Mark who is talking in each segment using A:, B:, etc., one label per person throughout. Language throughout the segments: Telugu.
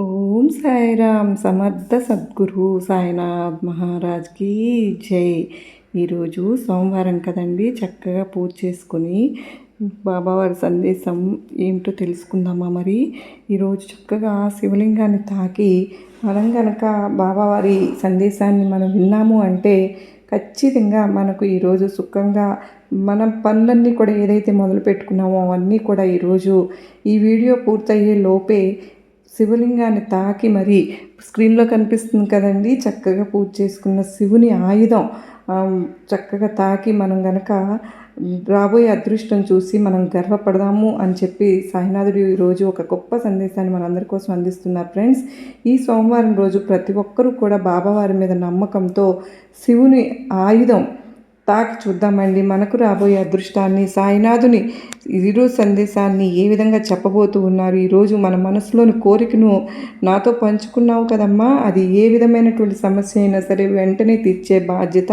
A: ఓం సాయిరామ్ సమర్థ సద్గురు సాయినాథ్ మహారాజ్కి జై. ఈరోజు సోమవారం కదండి చక్కగా పూజ చేసుకొని బాబావారి సందేశం ఏమిటో తెలుసుకుందామా మరి? ఈరోజు చక్కగా శివలింగాన్ని తాకి మనం కనుక బాబావారి సందేశాన్ని మనం విన్నాము అంటే ఖచ్చితంగా మనకు ఈరోజు సుఖంగా మన పనులన్నీ కూడా ఏదైతే మొదలు పెట్టుకున్నామో అవన్నీ కూడా ఈరోజు ఈ వీడియో పూర్తయ్యే లోపే శివలింగాన్ని తాకి మరి స్క్రీన్లో కనిపిస్తుంది కదండి. చక్కగా పూజ చేసుకున్న శివుని ఆయుధం. చక్కగా తాకి మనం గనక రాబోయే అదృష్టం చూసి మనం గర్వపడదాము అని చెప్పి సాయినాథుడు ఈరోజు ఒక గొప్ప సందేశాన్ని మనందరి కోసం అందిస్తున్నారు ఫ్రెండ్స్. ఈ సోమవారం రోజు ప్రతి ఒక్కరూ కూడా బాబావారి మీద నమ్మకంతో శివుని ఆయుధం తాకి చూద్దామండి. మనకు రాబోయే అదృష్టాన్ని సాయినాథుని ఈరోజు సందేశాన్ని ఏ విధంగా చెప్పబోతూ ఉన్నారు? ఈరోజు మన మనసులోని కోరికను నాతో పంచుకున్నావు కదమ్మా. అది ఏ విధమైనటువంటి సమస్య అయినా సరే వెంటనే తీర్చే బాధ్యత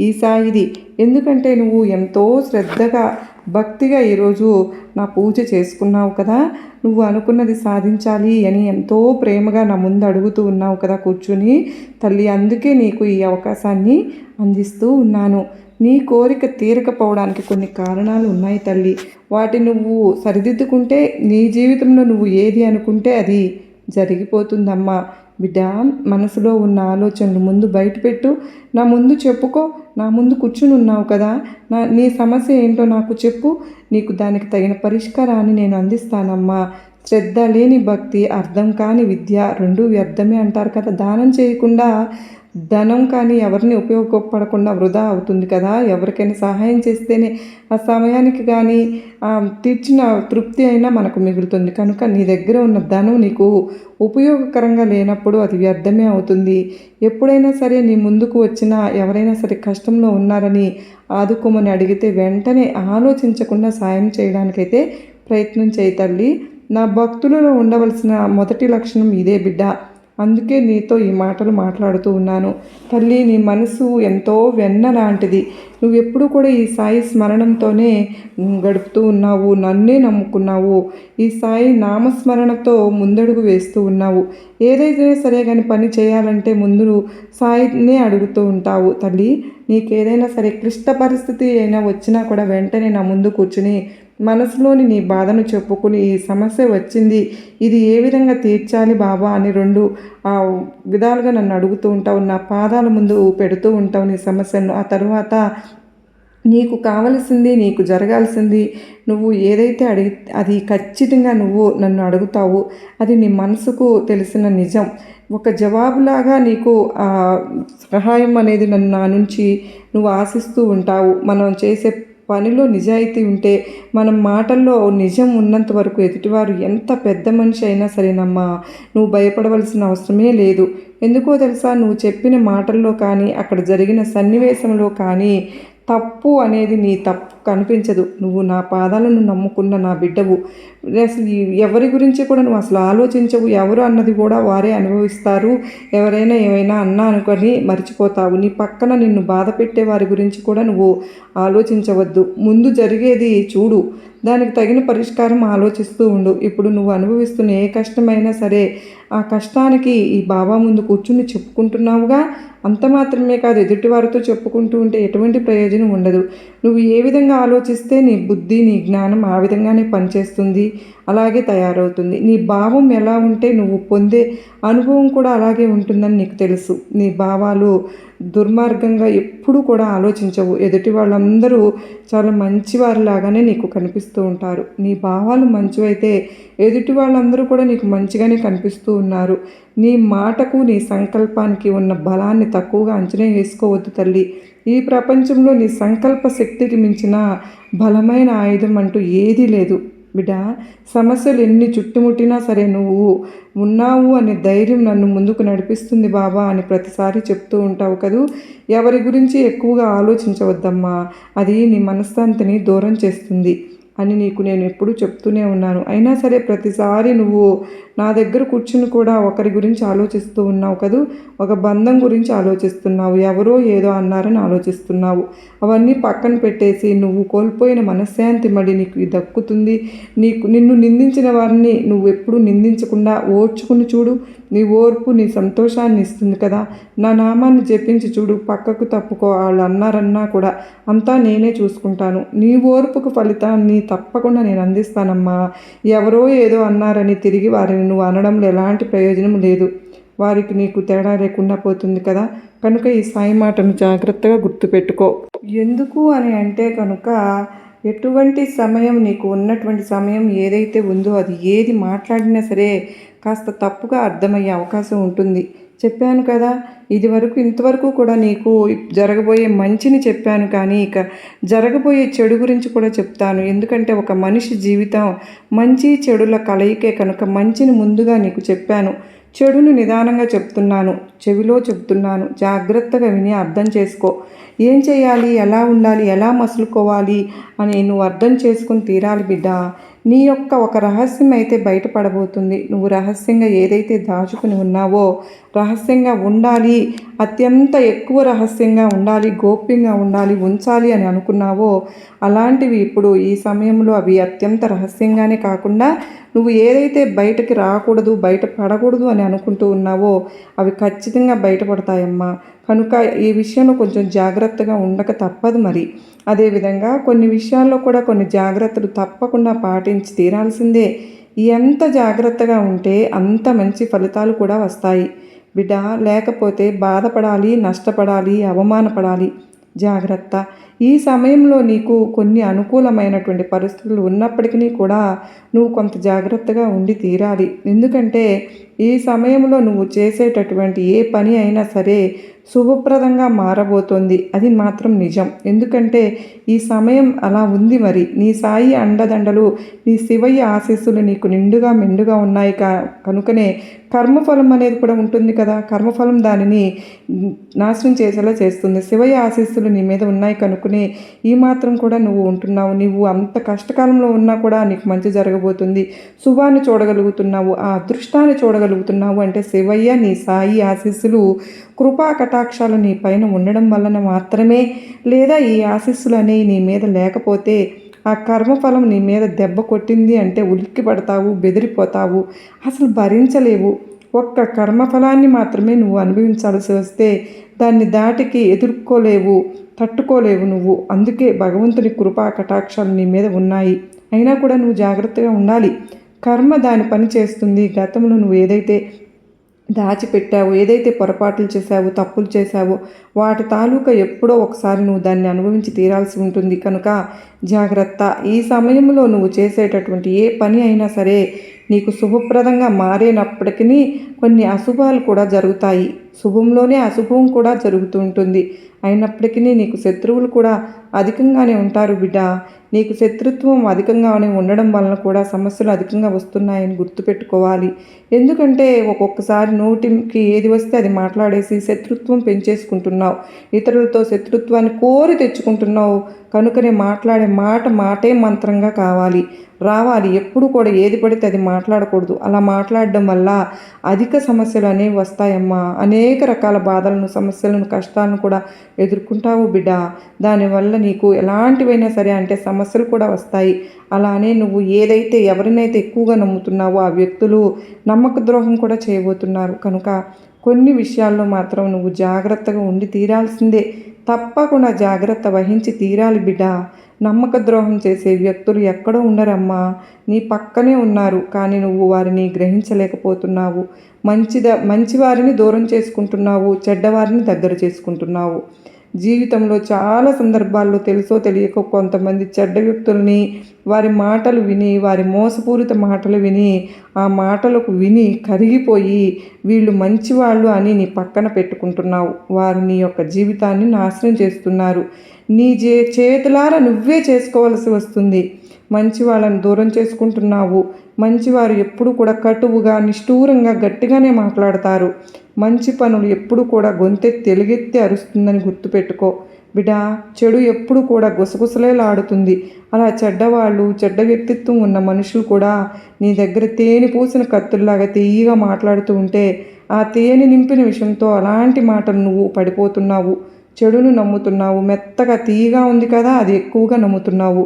A: ఈ సాయిది. ఎందుకంటే నువ్వు ఎంతో శ్రద్ధగా భక్తిగా ఈరోజు నా పూజ చేసుకున్నావు కదా. నువ్వు అనుకున్నది సాధించాలి అని ఎంతో ప్రేమగా నా ముందు అడుగుతూ ఉన్నావు కదా కూర్చుని. తల్లి అందుకే నీకు ఈ అవకాశాన్ని అందిస్తూ ఉన్నాను. నీ కోరిక తీరకపోవడానికి కొన్ని కారణాలు ఉన్నాయి తల్లి. వాటి నువ్వు సరిదిద్దుకుంటే నీ జీవితంలో నువ్వు ఏది అనుకుంటే అది జరిగిపోతుందమ్మా. బిడ్డ మనసులో ఉన్న ఆలోచనలు ముందు బయటపెట్టు. నా ముందు చెప్పుకో. నా ముందు కూర్చుని ఉన్నావు కదా. నా నీ సమస్య ఏంటో నాకు చెప్పు. నీకు దానికి తగిన పరిష్కారాన్ని నేను అందిస్తానమ్మా. శ్రద్ధ లేని భక్తి అర్థం కాని విద్య రెండు వ్యర్థమే అంటారు కదా. దానం చేయకుండా ధనం కానీ ఎవరిని ఉపయోగపడకుండా వృధా అవుతుంది కదా. ఎవరికైనా సహాయం చేస్తేనే ఆ సమయానికి కానీ తీర్చిన తృప్తి అయినా మనకు మిగులుతుంది. కనుక నీ దగ్గర ఉన్న ధనం నీకు ఉపయోగకరంగా లేనప్పుడు అది వ్యర్థమే అవుతుంది. ఎప్పుడైనా సరే నీ ముందుకు వచ్చిన ఎవరైనా సరే కష్టంలో ఉన్నారని ఆదుకోమని అడిగితే వెంటనే ఆలోచించకుండా సాయం చేయడానికైతే ప్రయత్నం చేయి తల్లి. నా భక్తులలో ఉండవలసిన మొదటి లక్షణం ఇదే బిడ్డ. అందుకే నీతో ఈ మాటలు మాట్లాడుతూ ఉన్నాను. తల్లి నీ మనసు ఎంతో వెన్న లాంటిది. నువ్వు ఎప్పుడు కూడా ఈ సాయి స్మరణంతోనే గడుపుతూ ఉన్నావు నన్నే నమ్ముకున్నావు. ఈ సాయి నామస్మరణతో ముందడుగు వేస్తూ ఉన్నావు. ఏదైతే సరే కానీ పని చేయాలంటే ముందు సాయినే అడుగుతూ ఉంటావు. తల్లి నీకేదైనా సరే క్లిష్ట పరిస్థితి అయినా వచ్చినా కూడా వెంటనే నా ముందు కూర్చుని మనసులోని నీ బాధను చెప్పుకుని ఈ సమస్య వచ్చింది. ఇది ఏ విధంగా తీర్చాలి బాబా అని రెండు విధాలుగా నన్ను అడుగుతూ ఉంటావు నా పాదాల ముందు పెడుతూ ఉంటావు నీ సమస్యను. ఆ తర్వాత నీకు కావలసింది నీకు జరగాల్సింది నువ్వు ఏదైతే అడిగి అది ఖచ్చితంగా నువ్వు నన్ను అడుగుతావు అది నీ మనసుకు తెలిసిన నిజం. ఒక జవాబులాగా నీకు సహాయం అనేది నన్ను నా నుంచి నువ్వు ఆశిస్తూ ఉంటావు. మనం చేసే పనిలో నిజాయితీ ఉంటే మనం మాటల్లో నిజం ఉన్నంత వరకు ఎదుటివారు ఎంత పెద్ద మనిషి అయినా సరేనమ్మా నువ్వు భయపడవలసిన అవసరమే లేదు. ఎందుకో తెలుసా నువ్వు చెప్పిన మాటల్లో కానీ అక్కడ జరిగిన సన్నివేశంలో కానీ తప్పు అనేది నీ తప్పు కనిపించదు. నువ్వు నా పాదాలను నమ్ముకున్న నా బిడ్డవు. అసలు ఎవరి గురించి కూడా నువ్వు అసలు ఆలోచించవు. ఎవరు అన్నది కూడా వారే అనుభవిస్తారు. ఎవరైనా ఏమైనా అన్నా అనుకొని మర్చిపోతావు. నీ పక్కన నిన్ను బాధ పెట్టే వారి గురించి కూడా నువ్వు ఆలోచించవద్దు. ముందు జరిగేది చూడు. దానికి తగిన పరిష్కారం ఆలోచిస్తూ ఉండు. ఇప్పుడు నువ్వు అనుభవిస్తున్న ఏ కష్టమైనా సరే ఆ కష్టానికి ఈ బాబా ముందు కూర్చుని చెప్పుకుంటున్నావుగా? అంత మాత్రమే కాదు ఎదుటివారితో చెప్పుకుంటూ ఉంటే ఎటువంటి ప్రయోజనం ఉండదు. నువ్వు ఏ విధంగా ఆలోచిస్తే నీ బుద్ధి నీ జ్ఞానం ఆ విధంగానే పనిచేస్తుంది అలాగే తయారవుతుంది. నీ భావం ఎలా ఉంటే నువ్వు పొందే అనుభవం కూడా అలాగే ఉంటుందని నీకు తెలుసు. నీ భావాలు దుర్మార్గంగా ఎప్పుడూ కూడా ఆలోచించవు. ఎదుటి వాళ్ళందరూ చాలా మంచివారిలాగానే నీకు కనిపిస్తూ ఉంటారు. నీ భావాలు మంచివైతే ఎదుటి వాళ్ళందరూ కూడా నీకు మంచిగానే కనిపిస్తూ ఉన్నారు. నీ మాటకు నీ సంకల్పానికి ఉన్న బలాన్ని తక్కువగా అంచనా వేసుకోవద్దు తల్లి. ఈ ప్రపంచంలో నీ సంకల్ప శక్తికి మించిన బలమైన ఆయుధం అంటూ ఏదీ లేదు. బిడ్డ సమస్యలు ఎన్ని చుట్టుముట్టినా సరే నువ్వు ఉన్నావు అనే ధైర్యం నన్ను ముందుకు నడిపిస్తుంది బాబా అని ప్రతిసారి చెప్తూ ఉంటావు కదూ. ఎవరి గురించి ఎక్కువగా ఆలోచించవద్దమ్మా. అది నీ మనశ్శాంతిని దూరం చేస్తుంది. అని నీకు నేను ఎప్పుడూ చెప్తూనే ఉన్నాను. అయినా సరే ప్రతిసారి నువ్వు నా దగ్గర కూర్చుని కూడా ఒకరి గురించి ఆలోచిస్తూ ఉన్నావు కదూ? ఒక బంధం గురించి ఆలోచిస్తున్నావు. ఎవరో ఏదో అన్నారని ఆలోచిస్తున్నావు. అవన్నీ పక్కన పెట్టేసి నువ్వు కోల్పోయిన మనశ్శాంతి మడి నీకు దక్కుతుంది. నీకు నిన్ను నిందించిన వారిని నువ్వు ఎప్పుడు నిందించకుండా ఓర్చుకుని చూడు. నీ ఓర్పు నీ సంతోషాన్ని ఇస్తుంది కదా. నా నామాన్ని జపించి చూడు. పక్కకు తప్పుకో. వాళ్ళు అన్నారన్నా కూడా అంతా నేనే చూసుకుంటాను. నీ ఓర్పుకు ఫలితాన్ని తప్పకుండా నేను అందిస్తానమ్మా. ఎవరో ఏదో అన్నారని తిరిగి వారిని నువ్వు అనడంలో ఎలాంటి ప్రయోజనం లేదు. వారికి నీకు తేడా లేకుండా పోతుంది కదా. కనుక ఈ సాయి మాటను జాగ్రత్తగా గుర్తుపెట్టుకో. ఎందుకు అని అంటే కనుక ఎటువంటి సమయం నీకు ఉన్నటువంటి సమయం ఏదైతే ఉందో అది ఏది మాట్లాడినా సరే కాస్త తప్పుగా అర్థమయ్యే అవకాశం ఉంటుంది. చెప్పాను కదా ఇది వరకు ఇంతవరకు కూడా నీకు జరగబోయే మంచిని చెప్పాను కానీ ఇక జరగబోయే చెడు గురించి కూడా చెప్తాను. ఎందుకంటే ఒక మనిషి జీవితం మంచి చెడుల కలయికే కనుక మంచిని ముందుగా నీకు చెప్పాను. చెడును నిదానంగా చెప్తున్నాను చెవిలో చెప్తున్నాను జాగ్రత్తగా విని అర్థం చేసుకో. ఏం చేయాలి ఎలా ఉండాలి ఎలా మసులుకోవాలి అని నువ్వు అర్థం చేసుకుని తీరాలి బిడ్డ. నీ యొక్క ఒక రహస్యం అయితే బయటపడబోతుంది. నువ్వు రహస్యంగా ఏదైతే దాచుకుని ఉన్నావో రహస్యంగా ఉండాలి అత్యంత ఎక్కువ రహస్యంగా ఉండాలి గోప్యంగా ఉండాలి ఉంచాలి అని అనుకున్నావో అలాంటివి ఇప్పుడు ఈ సమయంలో అవి అత్యంత రహస్యంగానే కాకుండా నువ్వు ఏదైతే బయటకి రాకూడదు బయట పడకూడదు అని అనుకుంటూ ఉన్నావో అవి ఖచ్చితంగా బయటపడతాయమ్మా. కనుక ఈ విషయంలో కొంచెం జాగ్రత్తగా ఉండక తప్పదు మరి. అదేవిధంగా కొన్ని విషయాల్లో కూడా కొన్ని జాగ్రత్తలు తప్పకుండా పాటించి తీరాల్సిందే. ఎంత జాగ్రత్తగా ఉంటే అంత మంచి ఫలితాలు కూడా వస్తాయి. బిడ్డ లేకపోతే బాధపడాలి నష్టపడాలి అవమానపడాలి. జాగ్రత్త. ఈ సమయంలో నీకు కొన్ని అనుకూలమైనటువంటి పరిస్థితులు ఉన్నప్పటికీ కూడా నువ్వు కొంత జాగ్రత్తగా ఉండి తీరాలి. ఎందుకంటే ఈ సమయంలో నువ్వు చేసేటటువంటి ఏ పని అయినా సరే శుభప్రదంగా మారబోతోంది. అది మాత్రం నిజం. ఎందుకంటే ఈ సమయం అలా ఉంది మరి. నీ సాయి అండదండలు నీ శివయ్య ఆశీస్సులు నీకు నిండుగా మెండుగా ఉన్నాయి కా కనుకనే కర్మఫలం అనేది కూడా ఉంటుంది కదా. కర్మఫలం దానిని నాశనం చేసేలా చేస్తుంది. శివయ్య ఆశీస్సులు నీ మీద ఉన్నాయి అనుకునే ఈ మాత్రం కూడా నువ్వు ఉంటున్నావు. నువ్వు అంత కష్టకాలంలో ఉన్నా కూడా నీకు మంచి జరగబోతుంది. శుభాన్ని చూడగలుగుతున్నావు. ఆ అదృష్టాన్ని చూడగలుగుతున్నావు అంటే శివయ్య నీ సాయి ఆశీస్సులు కృపా కటాక్షాలు నీ పైన ఉండడం వలన మాత్రమే లేదా ఈ ఆశీస్సులు అనేవి నీ మీద లేకపోతే ఆ కర్మఫలం నీ మీద దెబ్బ కొట్టింది అంటే ఉలిక్కి పడతావు బెదిరిపోతావు. అసలు భరించలేవు. ఒక్క కర్మఫలాన్ని మాత్రమే నువ్వు అనుభవించాల్సి వస్తే దాన్ని దాటికి ఎదుర్కోలేవు తట్టుకోలేవు నువ్వు. అందుకే భగవంతుని కృపా కటాక్షాలు నీ మీద ఉన్నాయి. అయినా కూడా నువ్వు జాగ్రత్తగా ఉండాలి. కర్మ దాని పని చేస్తుంది. గతంలో నువ్వు ఏదైతే దాచిపెట్టావు ఏదైతే పొరపాట్లు చేశావో తప్పులు చేశావో వాటి తాలూకా ఎప్పుడో ఒకసారి నువ్వు దాన్ని అనుభవించి తీరాల్సి ఉంటుంది. కనుక జాగ్రత్త. ఈ సమయంలో నువ్వు చేసేటటువంటి ఏ పని అయినా సరే నీకు శుభప్రదంగా మారేనప్పటికీ కొన్ని అశుభాలు కూడా జరుగుతాయి. శుభంలోనే అశుభం కూడా జరుగుతూ ఉంటుంది అయినప్పటికీ నీకు శత్రువులు కూడా అధికంగానే ఉంటారు బిడ్డ. నీకు శత్రుత్వం అధికంగానే ఉండడం వలన కూడా సమస్యలు అధికంగా వస్తున్నాయని గుర్తుపెట్టుకోవాలి. ఎందుకంటే ఒక్కొక్కసారి నోటికి ఏది వస్తే అది మాట్లాడేసి శత్రుత్వం పెంచేసుకుంటున్నావు. ఇతరులతో శత్రుత్వాన్ని కోరి తెచ్చుకుంటున్నావు. కనుకనే మాట్లాడే మాట మాటే మంత్రంగా కావాలి. రావాలి. ఎప్పుడు కూడా ఏది పడితే అది మాట్లాడకూడదు. అలా మాట్లాడడం వల్ల అధిక సమస్యలు అనేవి వస్తాయమ్మా. అనే అనేక రకాల బాధలను సమస్యలను కష్టాలను కూడా ఎదుర్కొంటావు బిడ్డ. దానివల్ల నీకు ఎలాంటివైనా సరే అంటే సమస్యలు కూడా వస్తాయి. అలానే నువ్వు ఏదైతే ఎవరినైతే ఎక్కువగా నమ్ముతున్నావో ఆ వ్యక్తులు నమ్మక ద్రోహం కూడా చేయబోతున్నారు. కనుక కొన్ని విషయాల్లో మాత్రం నువ్వు జాగ్రత్తగా ఉండి తీరాల్సిందే. తప్పకుండా జాగ్రత్త వహించి తీరాలి బిడ్డ. నమ్మక ద్రోహం చేసే వ్యక్తులు ఎక్కడో ఉండరమ్మా. నీ పక్కనే ఉన్నారు కానీ నువ్వు వారిని గ్రహించలేకపోతున్నావు. మంచిద మంచివారిని దూరం చేసుకుంటున్నావు చెడ్డవారిని దగ్గర చేసుకుంటున్నావు. జీవితంలో చాలా సందర్భాల్లో తెలుసో తెలియక కొంతమంది చెడ్డ వ్యక్తుల్ని వారి మాటలు విని వారి మోసపూరిత మాటలు విని ఆ మాటలకు విని కరిగిపోయి వీళ్ళు మంచివాళ్ళు అని నీ పక్కన పెట్టుకుంటున్నావు. వారు నీ యొక్క జీవితాన్ని నాశనం చేస్తున్నారు. నీ చే చేతులారా నువ్వే చేసుకోవాల్సి వస్తుంది. మంచి వాళ్ళని దూరం చేసుకుంటున్నావు. మంచివారు ఎప్పుడు కూడా కటువుగా నిష్ఠూరంగా గట్టిగానే మాట్లాడతారు. మంచి పనులు ఎప్పుడు కూడా గొంతె తెలుగెత్తి అరుస్తుందని గుర్తుపెట్టుకో. బిడా చెడు ఎప్పుడు కూడా గుసగుసలేలాడుతుంది అలా చెడ్డవాళ్ళు చెడ్డ వ్యక్తిత్వం ఉన్న మనుషులు కూడా నీ దగ్గర తేనె పూసిన కత్తుల్లాగా తీయగా మాట్లాడుతూ ఉంటే ఆ తేనె నింపిన విషయంతో అలాంటి మాటలు నువ్వు పడిపోతున్నావు. చెడును నమ్ముతున్నావు. మెత్తగా తీయగా ఉంది కదా అది ఎక్కువగా నమ్ముతున్నావు.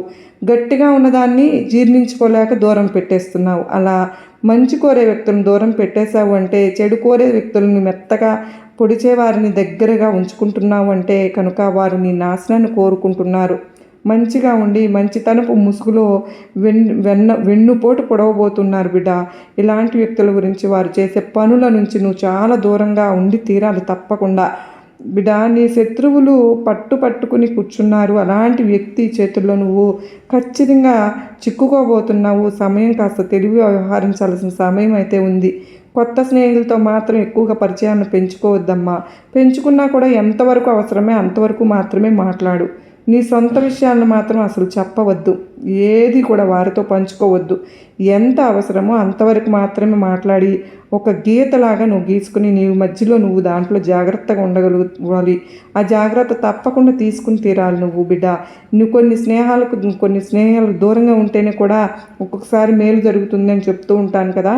A: గట్టిగా ఉన్నదాన్ని జీర్ణించుకోలేక దూరం పెట్టేస్తున్నావు. అలా మంచి కోరే వ్యక్తులను దూరం పెట్టేశావు అంటే చెడు కోరే వ్యక్తులను మెత్తగా పొడిచే వారిని దగ్గరగా ఉంచుకుంటున్నావు అంటే కనుక వారు నీ నాశనాన్ని కోరుకుంటున్నారు. మంచిగా ఉండి మంచి తనపు ముసుగులో వెన్ వెన్న వెన్నుపోటు పొడవబోతున్నారు బిడ్డ. ఇలాంటి వ్యక్తుల గురించి వారు చేసే పనుల నుంచి నువ్వు చాలా దూరంగా ఉండి తీరాలి తప్పకుండా. బిడ్డ నీ శత్రువులు పట్టు పట్టుకుని కూర్చున్నారు. అలాంటి వ్యక్తి చేతుల్లో నువ్వు ఖచ్చితంగా చిక్కుకోబోతున్నావు. సమయం కాస్త తెలివి వ్యవహరించాల్సిన సమయం అయితే ఉంది. కొత్త స్నేహితులతో మాత్రం ఎక్కువగా పరిచయాన్ని పెంచుకోవద్దమ్మా. పెంచుకున్నా కూడా ఎంతవరకు అవసరమే అంతవరకు మాత్రమే మాట్లాడు. నీ సొంత విషయాలను మాత్రం అసలు చెప్పవద్దు. ఏది కూడా వారితో పంచుకోవద్దు. ఎంత అవసరమో అంతవరకు మాత్రమే మాట్లాడి ఒక గీతలాగా నువ్వు గీసుకుని నీ మధ్యలో నువ్వు దాంట్లో జాగ్రత్తగా ఉండగలుగుకోవాలి ఆ జాగ్రత్త తప్పకుండా తీసుకుని తీరాలి నువ్వు బిడ్డ. నువ్వు కొన్ని స్నేహాలకు కొన్ని స్నేహాలకు దూరంగా ఉంటేనే కూడా ఒక్కొక్కసారి మేలు జరుగుతుంది అని చెప్తూ ఉంటాను కదా.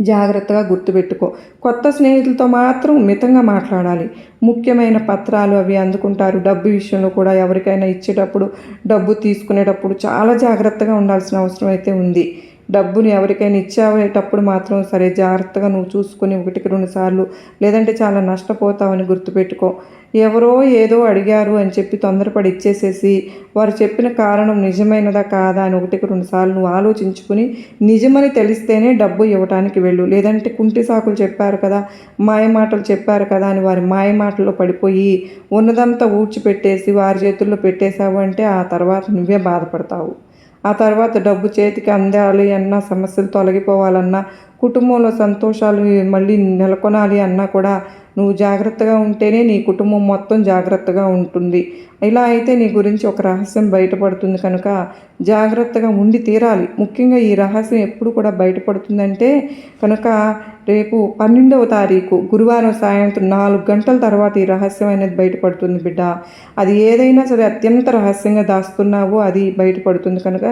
A: జాగ్రత్తగా గుర్తుపెట్టుకో. కొత్త స్నేహితులతో మాత్రం మితంగా మాట్లాడాలి. ముఖ్యమైన పత్రాలు అవి అందుకుంటారు. డబ్బు విషయంలో కూడా ఎవరికైనా ఇచ్చేటప్పుడు డబ్బు తీసుకునేటప్పుడు చాలా జాగ్రత్తగా ఉండాల్సిన అవసరం అయితే ఉంది. డబ్బుని ఎవరికైనా ఇచ్చేటప్పుడు మాత్రం సరే జాగ్రత్తగా నువ్వు చూసుకొని ఒకటికి రెండు సార్లు లేదంటే చాలా నష్టపోతావని గుర్తుపెట్టుకో. ఎవరో ఏదో అడిగారు అని చెప్పి తొందరపడి ఇచ్చేసేసి వారు చెప్పిన కారణం నిజమైనదా కాదా అని ఒకటికి రెండు సార్లు నువ్వు ఆలోచించుకుని నిజమని తెలిస్తేనే డబ్బు ఇవ్వటానికి వెళ్ళు. లేదంటే కుంటి సాకులు చెప్పారు కదా మాయ మాటలు చెప్పారు కదా అని వారి మాయ మాటల్లో పడిపోయి ఉన్నదంతా ఊడ్చిపెట్టేసి వారి చేతుల్లో పెట్టేశావు అంటే ఆ తర్వాత నువ్వే బాధపడతావు. ఆ తర్వాత డబ్బు చేతికి అందాలి అన్న సమస్యలు తొలగిపోవాలన్నా కుటుంబంలో సంతోషాలు మళ్ళీ నెలకొనాలి అన్నా కూడా నువ్వు జాగ్రత్తగా ఉంటేనే నీ కుటుంబం మొత్తం జాగ్రత్తగా ఉంటుంది. ఇలా అయితే నీ గురించి ఒక రహస్యం బయటపడుతుంది కనుక జాగ్రత్తగా ఉండి తీరాలి. ముఖ్యంగా ఈ రహస్యం ఎప్పుడు కూడా బయటపడుతుందంటే కనుక రేపు పన్నెండవ తారీఖు గురువారం సాయంత్రం నాలుగు గంటల తర్వాత ఈ రహస్యం అనేది బయటపడుతుంది బిడ్డ. అది ఏదైనా సరే అత్యంత రహస్యంగా దాస్తున్నావో అది బయటపడుతుంది కనుక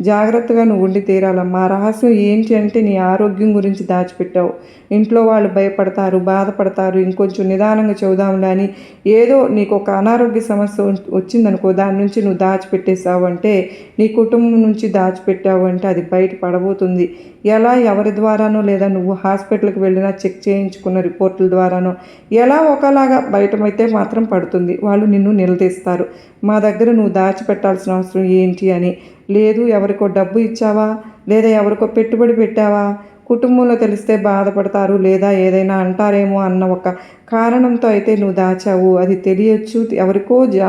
A: జాగ్రత్తగా నువ్వు ఉండి తీరాలమ్మా. ఆ రహస్యం ఏంటి అంటే నీ ఆరోగ్యం గురించి దాచిపెట్టావు. ఇంట్లో వాళ్ళు భయపడతారు బాధపడతారు. ఇంకొంచెం నిదానంగా చెబుదాంలే అని ఏదో నీకు ఒక అనారోగ్య సమస్య వచ్చిందనుకో దాని నుంచి నువ్వు దాచిపెట్టేశావు అంటే నీ కుటుంబం నుంచి దాచిపెట్టావు అంటే అది బయట పడబోతుంది. ఎలా ఎవరి ద్వారానో లేదా నువ్వు హాస్పిటల్కి వెళ్ళినా చెక్ చేయించుకున్న రిపోర్టుల ద్వారానో ఎలా ఒకలాగా బయటమైతే మాత్రం పడుతుంది. వాళ్ళు నిన్ను నిలదీస్తారు. మా దగ్గర నువ్వు దాచిపెట్టాల్సిన అవసరం ఏంటి అని. లేదు ఎవరికో డబ్బు ఇచ్చావా? లేదా ఎవరికో పెట్టుబడి పెట్టావా? కుటుంబంలో తెలిస్తే బాధపడతారు లేదా ఏదైనా అంటారేమో అన్న ఒక కారణంతో అయితే నువ్వు దాచావు. అది తెలియచ్చు. ఎవరికో జా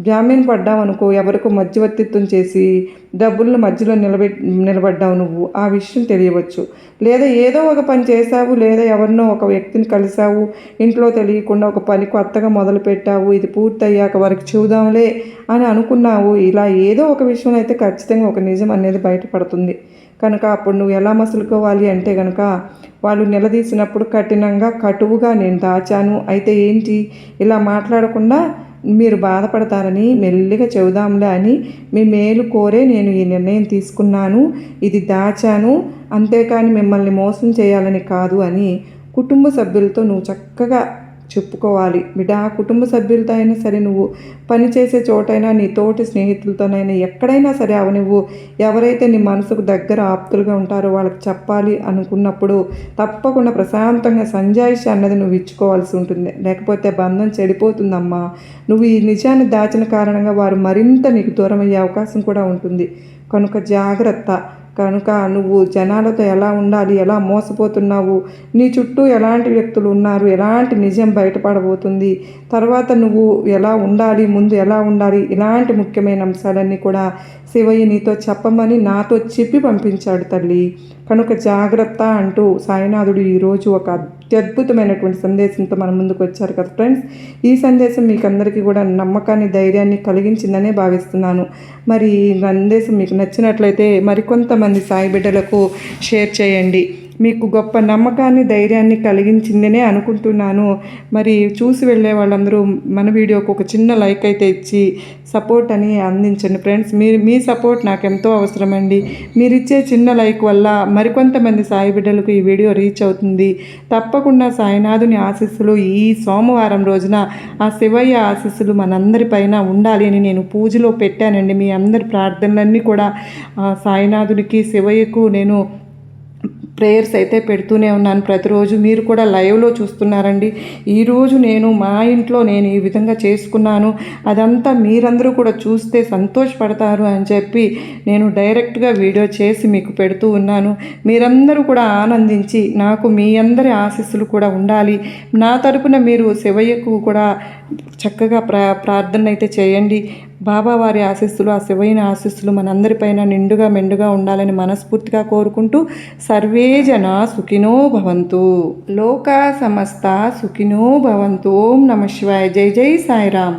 A: జామీన్ పడ్డావు అనుకో ఎవరికో మధ్యవర్తిత్వం చేసి డబ్బులను మధ్యలో నిలబె నిలబడ్డావు నువ్వు. ఆ విషయం తెలియవచ్చు. లేదా ఏదో ఒక పని చేశావు లేదా ఎవరినో ఒక వ్యక్తిని కలిసావు ఇంట్లో తెలియకుండా ఒక పని కొత్తగా మొదలు పెట్టావు. ఇది పూర్తయ్యాక వారికి చూద్దాంలే అని అనుకున్నావు. ఇలా ఏదో ఒక విషయంలో అయితే ఖచ్చితంగా ఒక నిజం అనేది బయటపడుతుంది. కనుక అప్పుడు నువ్వు ఎలా మసులుకోవాలి అంటే కనుక వాళ్ళు నిలదీసినప్పుడు కఠినంగా కటువుగా నేను దాచాను. అయితే ఏంటి? ఇలా మాట్లాడకుండా మీరు బాధపడతారని మెల్లిగా చెబుదాంలే అని మీ మేలు కోరే నేను ఈ నిర్ణయం తీసుకున్నాను. ఇది దాచాను. అంతేకాని మిమ్మల్ని మోసం చేయాలని కాదు అని కుటుంబ సభ్యులతో నువ్వు చక్కగా చెప్పుకోవాలి. బిడ్డ కుటుంబ సభ్యులతో అయినా సరే నువ్వు పని చేసే చోటైనా నీ తోటి స్నేహితులతోనైనా ఎక్కడైనా సరే అవి నువ్వు ఎవరైతే నీ మనసుకు దగ్గర ఆప్తులుగా ఉంటారో వాళ్ళకి చెప్పాలి అనుకున్నప్పుడు తప్పకుండా ప్రశాంతంగా సంజాయిషి అన్నది నువ్వు ఇచ్చుకోవాల్సి ఉంటుంది. లేకపోతే బంధం చెడిపోతుందమ్మా. నువ్వు ఈ నిజాన్ని దాచిన కారణంగా వారు మరింత నీకు దూరం అయ్యే అవకాశం కూడా ఉంటుంది. కనుక జాగ్రత్త. కనుక నువ్వు జనాలతో ఎలా ఉండాలి ఎలా మోసపోతున్నావు నీ చుట్టూ ఎలాంటి వ్యక్తులు ఉన్నారు ఎలాంటి నిజం బయటపడబోతుంది తర్వాత నువ్వు ఎలా ఉండాలి ముందు ఎలా ఉండాలి ఇలాంటి ముఖ్యమైన అంశాలన్నీ కూడా శివయ్య నీతో చెప్పమని నాతో చెప్పి పంపించాడు తల్లి. కనుక జాగ్రత్త అంటూ సాయినాథుడు ఈరోజు ఒక అత్యద్భుతమైనటువంటి సందేశంతో మన ముందుకు వచ్చారు కదా ఫ్రెండ్స్. ఈ సందేశం మీకు అందరికీ కూడా నమ్మకాన్ని ధైర్యాన్ని కలిగించిందనే భావిస్తున్నాను. మరి ఈ సందేశం మీకు నచ్చినట్లయితే మరికొంతమంది సాయి బిడ్డలకు షేర్ చేయండి. మీకు గొప్ప నమ్మకాన్ని ధైర్యాన్ని కలిగించిందనే అనుకుంటున్నాను. మరి చూసి వెళ్ళే వాళ్ళందరూ మన వీడియోకి ఒక చిన్న లైక్ అయితే ఇచ్చి సపోర్ట్ అని అందించండి. ఫ్రెండ్స్ మీరు మీ సపోర్ట్ నాకు ఎంతో అవసరమండి. మీరు ఇచ్చే చిన్న లైక్ వల్ల మరికొంతమంది సాయి బిడ్డలకు ఈ వీడియో రీచ్ అవుతుంది. తప్పకుండా సాయినాథుని ఆశీస్సులు ఈ సోమవారం రోజున ఆ శివయ్య ఆశీస్సులు మనందరిపైన ఉండాలి అని నేను పూజలో పెట్టానండి. మీ అందరి ప్రార్థనలన్నీ కూడా సాయినాథునికి శివయ్యకు నేను ప్రేయర్స్ అయితే పెడుతూనే ఉన్నాను. ప్రతిరోజు మీరు కూడా లైవ్లో చూస్తున్నారండి. ఈరోజు నేను మా ఇంట్లో నేను ఈ విధంగా చేసుకున్నాను. అదంతా మీరందరూ కూడా చూస్తే సంతోషపడతారు అని చెప్పి నేను డైరెక్ట్గా వీడియో చేసి మీకు పెడుతూ ఉన్నాను. మీరందరూ కూడా ఆనందించి నాకు మీ అందరి ఆశీస్సులు కూడా ఉండాలి. నా తరపున మీరు శివయ్యకు కూడా చక్కగా ప్రా ప్రార్థన అయితే చేయండి. బాబావారి ఆశీస్సులు ఆ శివైన ఆశీస్సులు మనందరిపైన నిండుగా మెండుగా ఉండాలని మనస్ఫూర్తిగా కోరుకుంటూ సర్వే జన సుఖినో భవంతు. లోక సమస్త సుఖినో భవంతు. ఓం నమ శివాయ. జై జై సాయిరామ్.